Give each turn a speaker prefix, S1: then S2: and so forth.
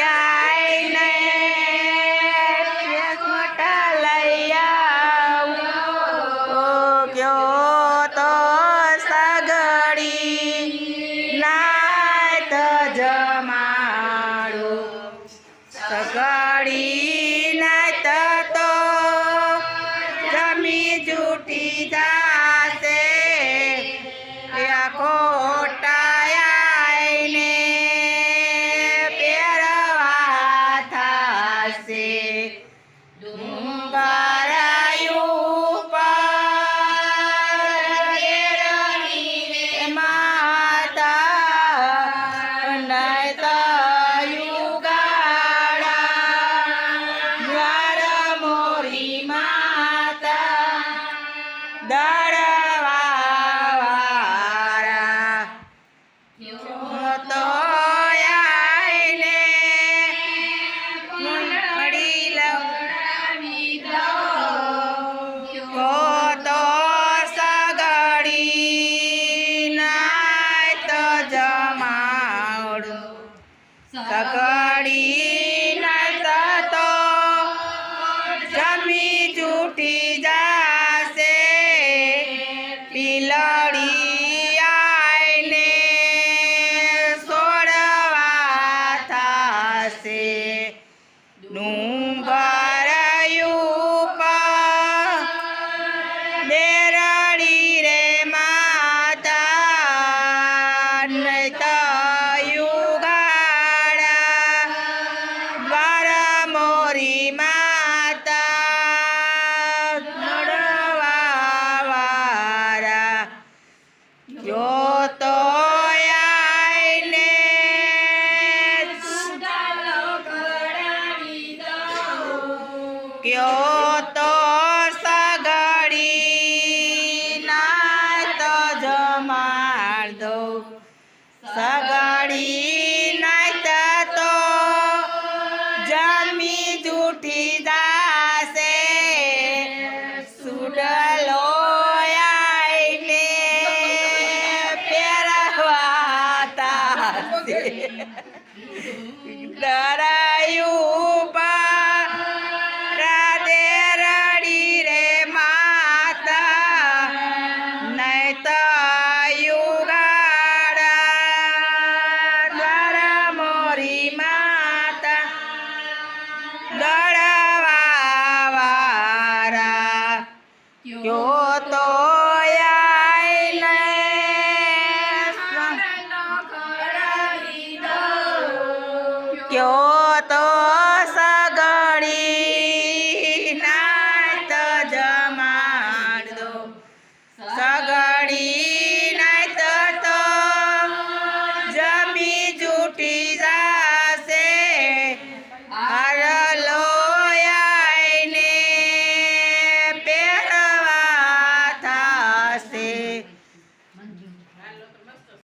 S1: Yeah. ઘડી નતા તો જમી ચૂટી જાશે. પીલડી આઈને સોડવા થાશે. ડુંગર દરાયું રાધે રડી રે માતા નહીં તયુગાડા દ્વારા મોરી માતા દળવાવારા કયો તો ગયો તો સા